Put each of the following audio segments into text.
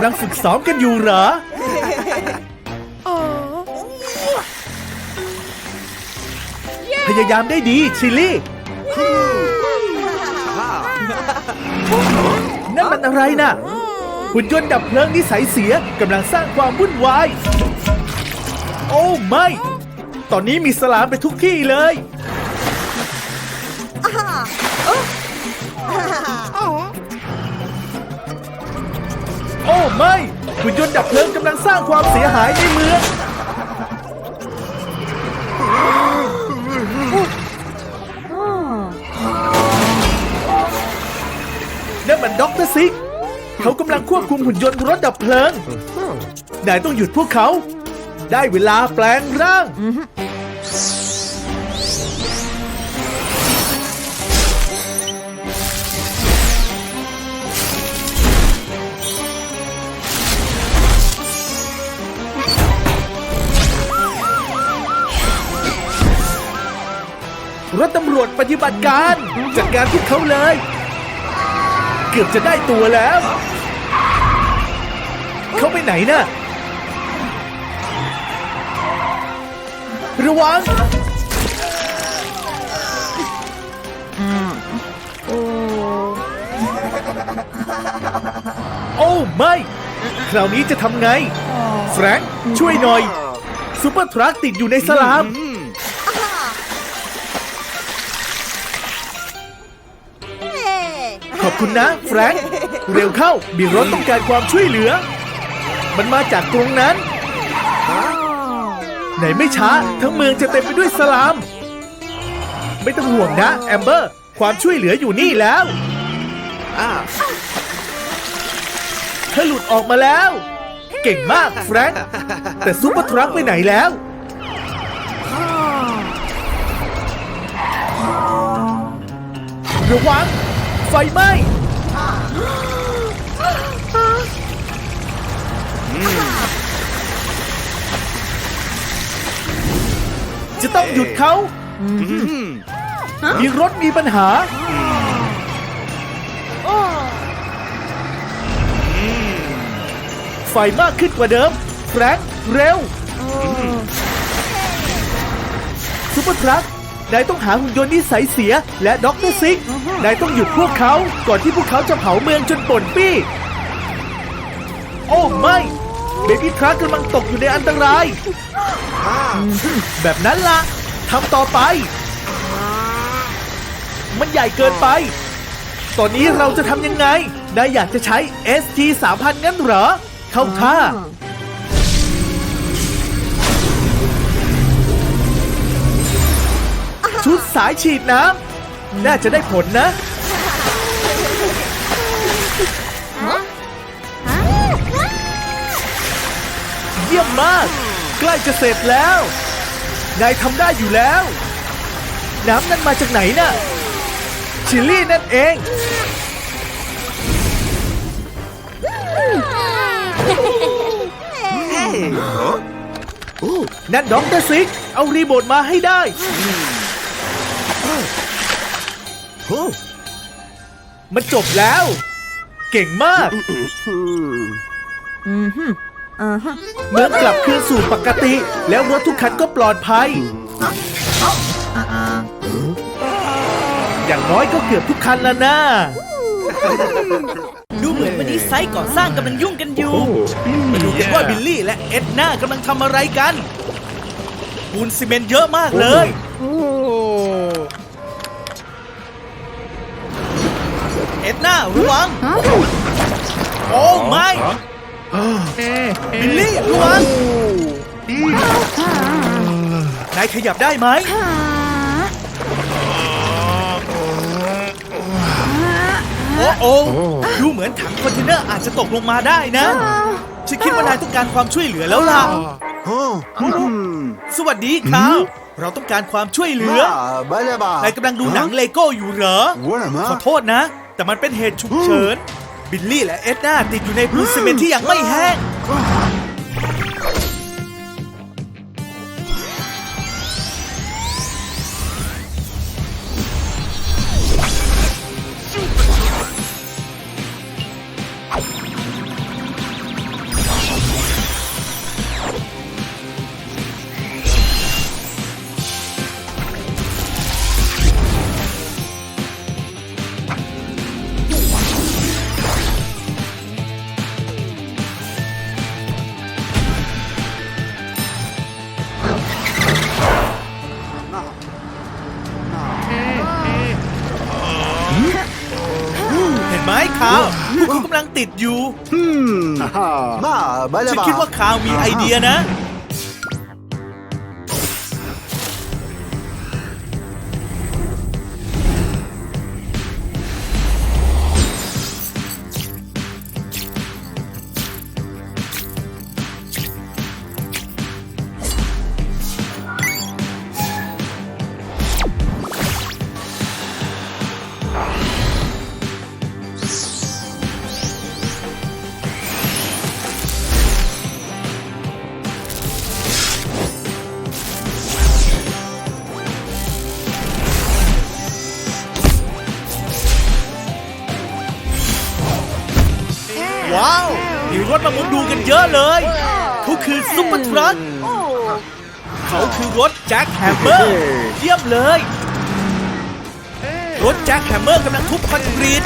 ำลังฝึกซ้อมกันอยู่เหรอ พยายามได้ดีชิลลี่ นั่นมันอะไรน่ะ หุ่นยนต์ดับเพลิงนิสัยเสียกำลังสร้างความวุ่นวาย โอ้ไม่ ตอนนี้มีสลามไปทุกที่เลย ไม่หุ่นยนต์ดับเพลิงกำลังสร้างความเสียหายในเมืองนั่นมันด็อกเตอร์ซิก เขากำลังควบคุมหุ่นยนต์รถดับเพลิง นายต้องหยุดพวกเขา ได้เวลาแปลงร่าง รถตำรวจปฏิบัติการ จัดการพวกเขาเลย เกือบจะได้ตัวแล้ว เขาไปไหนน่ะ ระวังโอ้ไม่ คราวนี้จะทำไง แฟรงค์ช่วยหน่อยซูเปอร์ทรัคติดอยู่ในสลาม คุณนะแฟรงค์เร็วเข้ามีรถต้องการความช่วยเหลือ มันมาจากตรงนั้น ไหนไม่ช้า ทั้งเมืองจะเต็มไปด้วยสลาม ไม่ต้องห่วงนะ แอมเบอร์ ความช่วยเหลืออยู่นี่แล้วเธอหลุดออกมาแล้ว เก่งมากแฟรงค์แต่ซูเปอร์ทรัคไปไหนแล้วระวัง ไฟไหม้จะต้องหยุดเขา มีรถมีปัญหา ไฟมากขึ้นกว่าเดิม แฟรงค์เร็วซุปเปอร์ทรัค นายต้องหาหุ่นยนต์นิสัยเสีย และด็อกเตอร์ซิก นายต้องหยุดพวกเขาก่อนที่พวกเขาจะเผาเมืองจนป่นปี้ โอ้ไม่เบบี้ทรัคกำลังตกอยู่ในอันตราย แบบนั้นละทำต่อไป มันใหญ่เกินไป ตอนนี้เราจะทำยังไง นายอยากจะใช้ ST 3000งั้นเหรอ เข้าท่า ชุดสายฉีดน้ำน่าจะได้ผลนะ เยี่ยมมาก ใกล้จะเสร็จแล้ว นายทำได้อยู่แล้ว น้ำนั้นมาจากไหนน่ะ ชิลลี่นั่นเองนั่นด็อกเตอร์ซิก เอารีโมทมาให้ได้ มันจบแล้ว เก่งมากเมื่อกลับคืนสู่ปกติ แล้วรถทุกคันก็ปลอดภัย อย่างน้อยก็เกือบทุกคันแล้วนะ ดูเหมือนวันนี้ไซต์ก่อสร้างกำลังยุ่งกันอยู่มาดูกันว่าบิลลี่และเอ็ดนากำลังทำอะไรกันปูนซีเมนต์เยอะมากเลย เอ็ดนาระวัง โอ้ไม่บิลลี่ระวังนายขยับได้ไหม โอ้โอ้ดูเหมือนถังคอนเทนเนอร์อาจจะตกลงมาได้นะ ฉันคิดว่านายต้องการความช่วยเหลือแล้วล่ะ สวัสดีครับ เราต้องการความช่วยเหลือ Ah, vale, va. นายกำลังดูหนังเลโก้อยู่เหรอ Bueno, ขอ ma. โทษนะ แต่มันเป็นเหตุฉุกเฉิน บิลลี่และเอ็ดนาติดอยู่ในพื้นซีเมนต์ที่ยังไม่แห้ง ไหมคาวพวกคุณกำลังติดอยู่ มาไม่ได้ฉันคิดว่าคาวมีไอเดียนะ ว้าว มีรถมามุงดูกันเยอะเลยเขาคือซุปเปอร์ทรัคเขาคือรถแจ็คแฮมเมอร์เยี่ยมเลย รถแจ็คแฮมเมอร์กำลังทุบคอนกรีต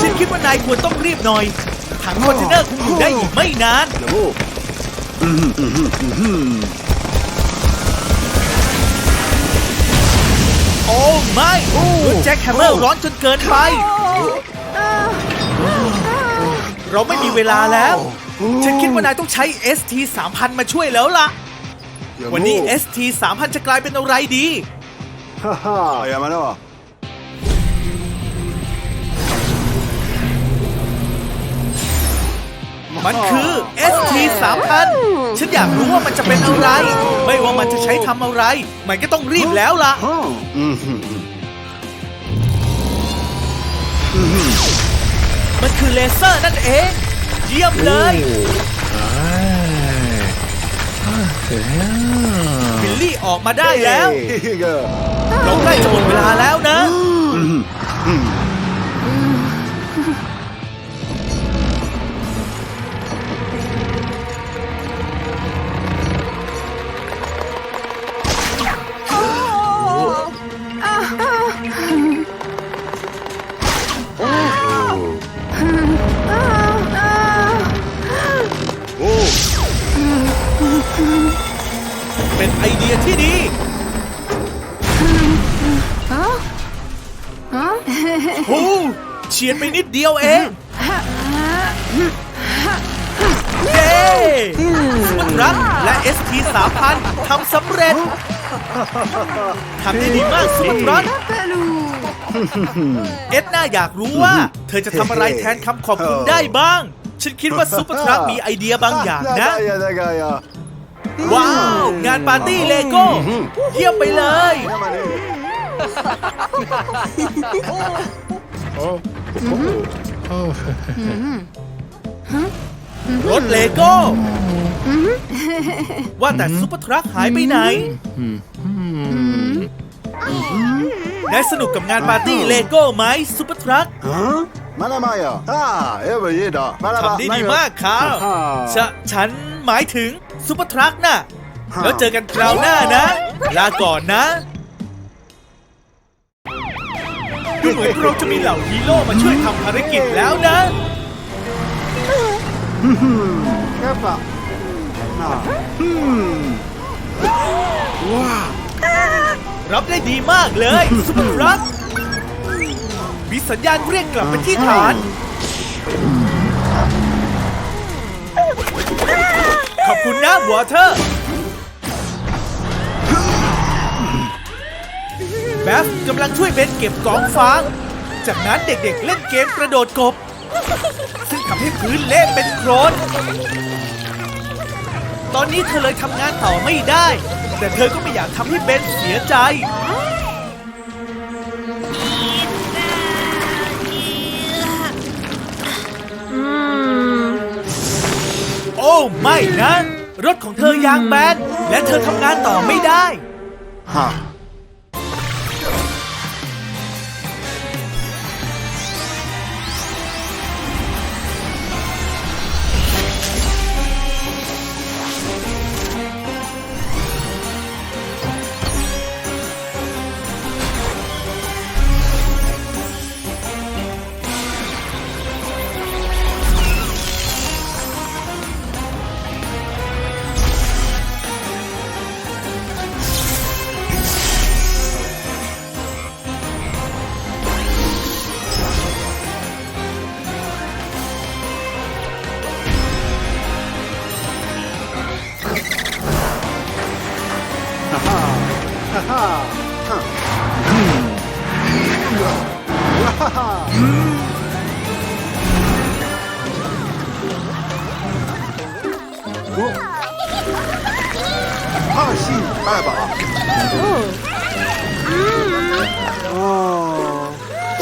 ฉันคิดว่านายควรต้องรีบหน่อย ถังคอนเทนเนอร์คงอยู่ได้อีกไม่นาน โอ้ไม่คุณแจ็คแฮมเมอร์ร้อนจนเกินไป เราไม่มีเวลาแล้ว ฉันคิดว่านายต้องใช้ ST 3000 มาช่วยแล้วล่ะ วันนี้ ST 3000 จะกลายเป็นอะไรดี ฮ่าฮ่าอย่ามาเนาะ นคือ ST 3000ฉันอยากรู้ว่ามันจะเป็นอะไร ไม่ว่ามันจะใช้ทำอะไร มันก็ต้องรีบแล้วล่ะ มันคือเลเซอร์นั่นเอง เยี่ยมเลยบิลลี่ออกมาได้แล้วเราใกล้จะหมดเวลาแล้ว ทำได้ดีมากสุดรักเอ็ดน่าอยากรู้ว่า เธอจะทำอะไรแทนคำขอบคุณได้บ้าง ฉันคิดว่าซุปเปอร์ทรัคมีไอเดียบางอย่างนะ ว้าว งานปาร์ตี้เลโก้ เยี่ยมไปเลยโอ้ รถเลโก้ ว่าแต่ซุปเปอร์ทรัคหายไปไหนได้สนุกกับงานปาร์ตี้เลโก้ไหมซุปเปอร์ทรัค Manamaya. Ah, ever yeda. ทำได้ดีมากครับฉะฉันหมายถึงซุปเปอร์ทรัคน่ะ แล้วเจอกันคราวหน้านะ ลาก่อนนะ ดูเหมือนเราจะมีเหล่าฮีโร่มาช่วยทำภารกิจแล้วนะ แค่ปะน่าว้ารับได้ดีมากเลยซุปเปอร์รับมีสัญญาณเรียกกลับไปที่ฐานขอบคุณนะวอเทอร์แบฟกำลังช่วยเบนเก็บกองฟาง จากนั้นเด็กๆเล่นเกมกระโดดกบ ซึ่งทำให้พื้นเละเป็นโครนตอนนี้เธอเลยทำงานต่อไม่ได้ แต่เธอก็ไม่อยากทำให้เบนเสียใจ โอ้ไม่นะ รถของเธอยางแบนและเธอทำงานต่อไม่ได้はあ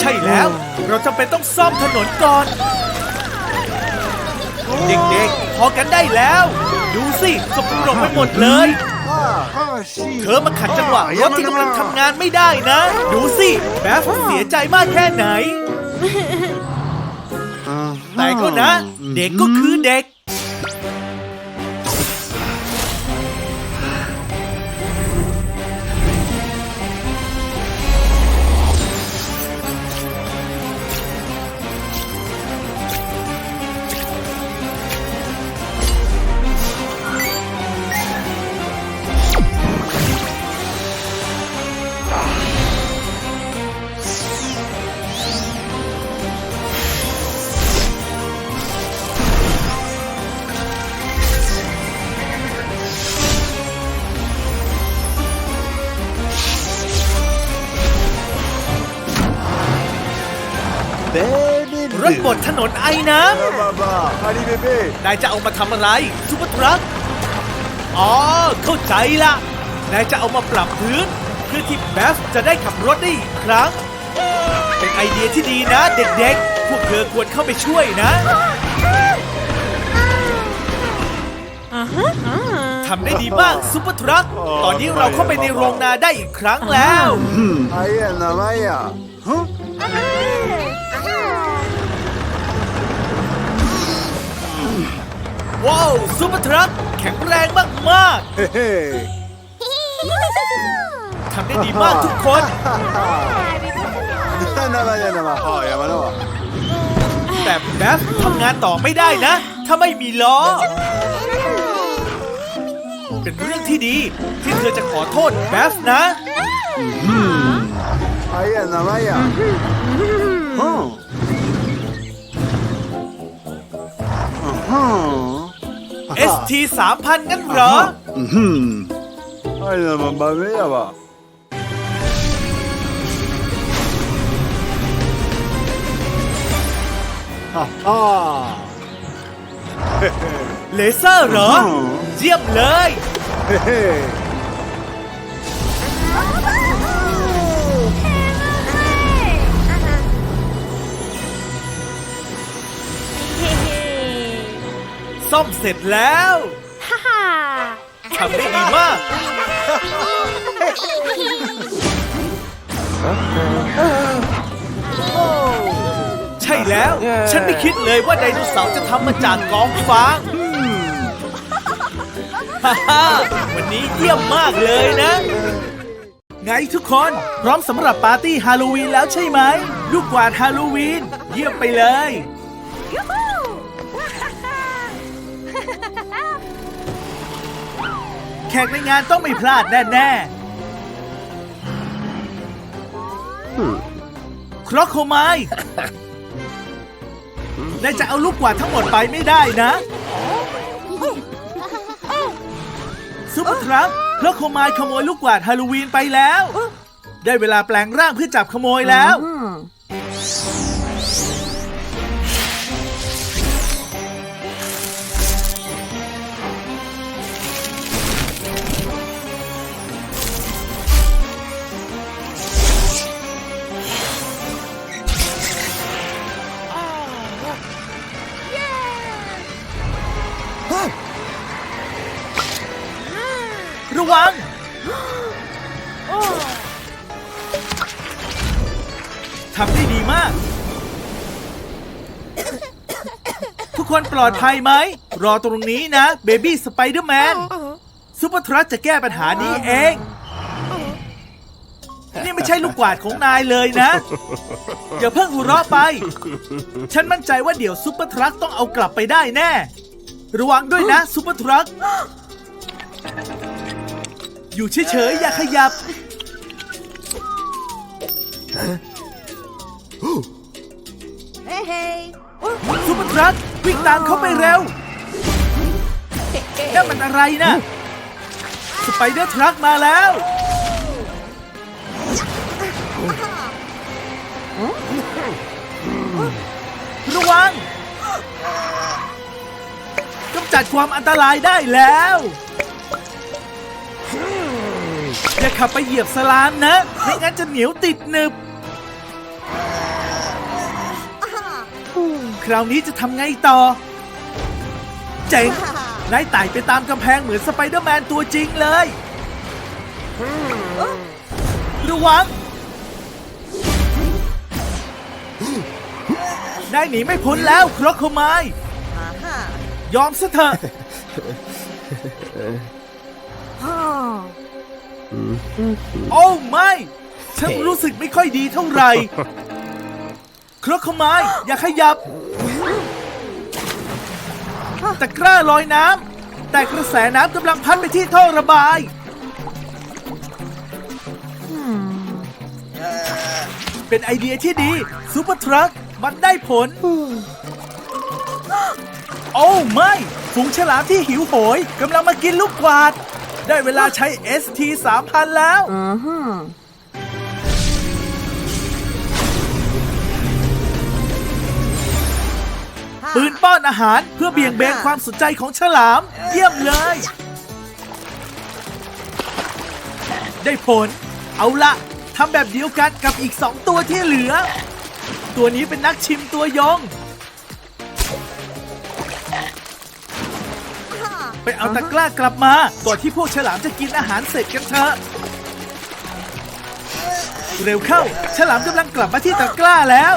ใช่แล้ว เราจำเป็นต้องซ่อมถนนก่อน เด็กๆ พอกันได้แล้ว ดูสิสกปรกไปหมดเลย เธอมาขัดจังหวะรถที่กำลังทำงานไม่ได้นะ ดูสิแบฟเสียใจมากแค่ไหน แต่ก็นะ เด็กก็คือเด็ก บนถนนไอ้น้ำบ้าบ้าอาลีเบเบ้นายจะเอามาทำอะไรซูเปอร์ทรัคอ๋อ เข้าใจละนายจะเอามาปรับพื้น เพื่อที่แบฟจะได้ขับรถได้อีกครั้ง เป็นไอเดียที่ดีนะเด็กๆ พวกเธอควรเข้าไปช่วยนะ อ่าฮะทำได้ดีมากซูเปอร์ทรัคตอนนี้เราเข้าไปในโรงนาได้อีกครั้งแล้ว ไอ้อะนาไมอะฮะ อ่า ว้าวซูเปอร์ทรัคแข็งแรงมากมากทำได้ดีมากทุกคนแต่แต่แบฟทำงานต่อไม่ได้นะ ถ้าไม่มีล้อ เป็นเรื่องที่ดีที่เธอจะขอโทษแบ๊ฟนะ ไอ้นั่นะไรอะ ที่สามพันงั้นเหรอ Aynen ama ben ya ba. เลเซอร์เหรอ เยี่ยมเลย Hey. ซ่อมเสร็จแล้วทำได้ดีมาก ใช่แล้ว ฉันไม่คิดเลยว่าไดโนเสาร์จะทำมาจากกองฟางฮ่าฮ่าวันนี้เยี่ยมมากเลยนะ ไงทุกคนพร้อมสำหรับปาร์ตี้ฮาโลวีนแล้วใช่ไหม ลูกกวาดฮาโลวีน เยี่ยมไปเลย ขกในงานต้องไม่พลาดแน่ๆครอโคไมายนายจะเอาลูกกวาดทั้งหมดไปไม่ได้นะ ซุปเปอร์ทรัคครอโคไมายขโมยลูกกวาดฮาโลวีนไปแล้ว ได้เวลาแปลงร่างเพื่อจับขโมยแล้ว อดภัยไหม รอตรงนี้นะเบบี้สไปเดอร์แมนซูเปอร์ทรัคจะแก้ปัญหานี้เอง นี่ไม่ใช่ลูกกวาดของนายเลยนะ อย่าเพิ่งหัวเราะไป ฉันมั่นใจว่าเดี๋ยวซูเปอร์ทรัคต้องเอากลับไปได้แน่ ระวังด้วยนะซูเปอร์ทรัคอยู่เฉยๆอย่าขยับ ซุปเปอร์ทรัควิ่งตามเขาไปเร็วนั่นมันอะไรนะสไปเดอร์ทรัคมาแล้วระวังกำจัดความอันตรายได้แล้ว อย่าขับไปเหยียบสลามนะ ไม่งั้นจะเหนียวติดหนึบ คราวนี้จะทำไงต่อ เจ๋งนายไต่ไปตามกำแพงเหมือนสไปเดอร์แมนตัวจริงเลย ระวัง นายหนีไม่พ้นแล้วครอกโคไมายยอมซะเถอะโอ้ไม่ ฉันรู้สึกไม่ค่อยดีเท่าไหร่ ครกโคไมายอย่าขยับ ตะกร้าลอยน้ำแต่กระแสน้ำกำลังพัดไปที่ท่อระบาย เป็นไอเดียที่ดีซูเปอร์ทรัคมันได้ผล โอ้ไม่ฝูงฉลามที่หิวโหยกำลังมากินลูกกวาด ได้เวลาใช้ ST 3000 แล้ว ปืนป้อนอาหารเพื่อเบี่ยงเบนความสนใจของฉลาม เยี่ยมเลย ได้ผล เอาละทำแบบเดียวกันกับอีกสองตัวที่เหลือ ตัวนี้เป็นนักชิมตัวยง ไปเอาตะกร้ากลับมาก่อนที่พวกฉลามจะกินอาหารเสร็จกันเถอะเร็วเข้า ฉลามกำลังกลับมาที่ตะกร้าแล้ว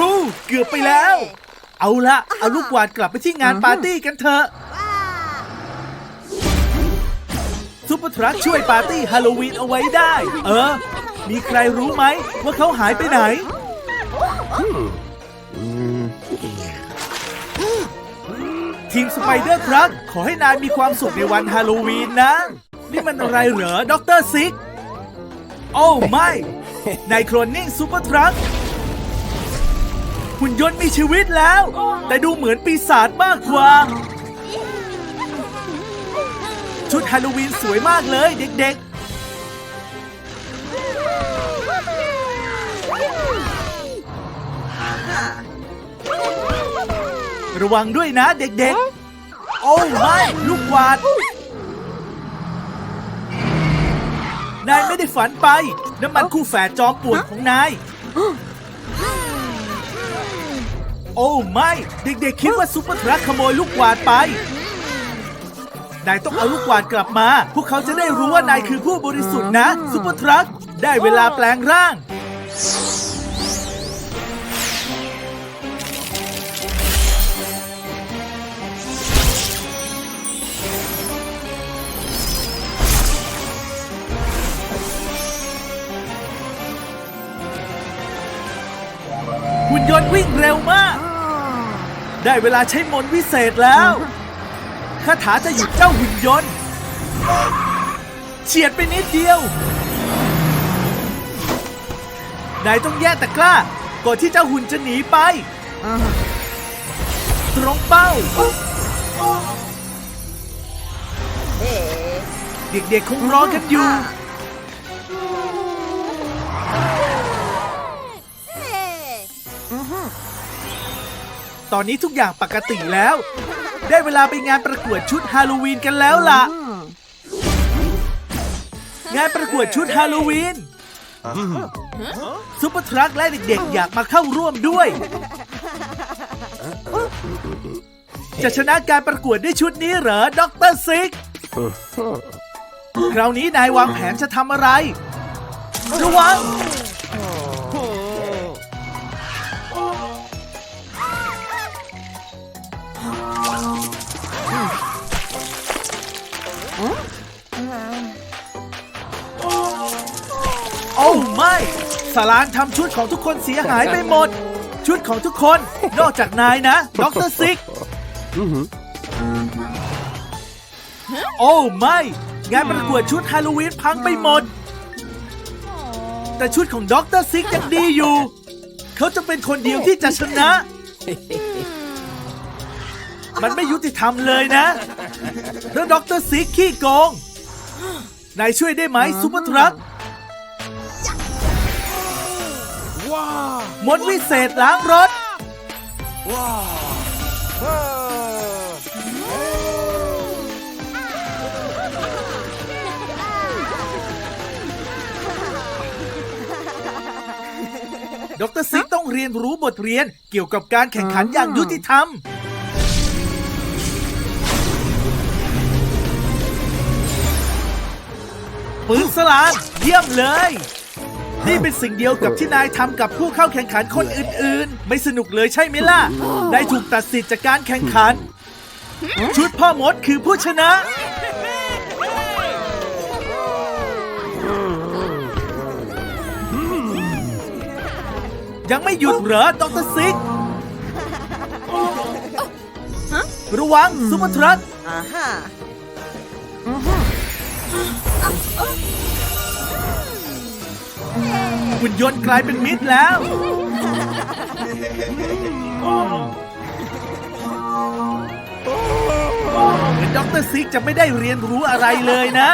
ฮู้เกือบไปแล้ว เอาละเอาลูกกวาดกลับไปที่งานปาร์ตี้กันเถอะซุปเปอร์ทรัคช่วยปาร์ตี้ฮาโลวีนเอาไว้ได้ เออ มีใครรู้ไหมว่าเขาหายไปไหน ทีมสไปเดอร์ทรัคขอให้นายมีความสุขในวันฮาโลวีนนะ นี่มันอะไรเหรอด็อกเตอร์ซิก โอ้ไม่ นายโคลนนิ่งซูเปอร์ทรัค หุ่นยนต์มีชีวิตแล้ว แต่ดูเหมือนปีศาจมากกว่า ชุดฮาโลวีนสวยมากเลยเด็กๆ ระวังด้วยนะเด็กๆ โอ้ไม่ลูกกวาด นายไม่ได้ฝันไป น้ำมันคู่แฝดจอมป่วนของนาย โอ้ไม่ เด็กๆคิดว่าซุปเปอร์ทรัคขโมยลูกกวาดไป นายต้องเอาลูกกวาดกลับมา พวกเขาจะได้รู้ว่านายคือผู้บริสุทธิ์นะซุปเปอร์ทรัคได้เวลาแปลงร่าง หุ่นยนต์วิ่งเร็วมาก ได้เวลาใช้มนต์วิเศษแล้วคาถาจะหยุดเจ้าหุ่นยนต์เฉียดไปนิดเดียวนายต้องแย่ตะกร้าก่อนที่เจ้าหุ่นจะหนีไป ตรงเป้า เด็กๆคงรอกันอยู่ ตอนนี้ทุกอย่างปกติแล้ว ได้เวลาไปงานประกวดชุดฮาโลวีนกันแล้วล่ะ งานประกวดชุดฮาโลวีนซุปเปอร์ทรัคและเด็กๆ อยากมาเข้าร่วมด้วย จะชนะการประกวดด้วยชุดนี้เหรอด็อกเตอร์ซิก คราวนี้นายวางแผนจะทำอะไร ระวัง สลานทำชุดของทุกคนเสียหายไปหมด ชุดของทุกคน นอกจากนายนะด็อกเตอร์ซิกโอ้ไม่ งานประกวดชุดฮาโลวีนพังไปหมด แต่ชุดของด็อกเตอร์ซิกยังดีอยู่ เขาจะเป็นคนเดียวที่จะชนะ มันไม่ยุติธรรมเลยนะเพราะด็อกเตอร์ซิกขี้โกงนายช่วยได้ไหมซูเปอร์ทรัค มนต์วิเศษล้างรถ ว้าดรซิกต้องเรียนรู้บทเรียนเกี่ยวกับการแข่งขันอย่างยุติธรรม ปืนสลานเยี่ยมเลย นี่เป็นสิ่งเดียวกับที่นายทำกับผู้เข้าแข่งขันคนอื่นๆ ไม่สนุกเลยใช่ไหมล่ะนายถูกตัดสิทธิ์จากการแข่งขัน ชุดพ่อมดคือผู้ชนะ ยังไม่หยุดเหรอดรซิก ระวังซุปเปอร์ทรัคอ่าฮะ หุ่นยนต์กลายเป็นมิตรแล้วเหมือนด็อกเตอร์ซิกจะไม่ได้เรียนรู้อะไรเลยนะ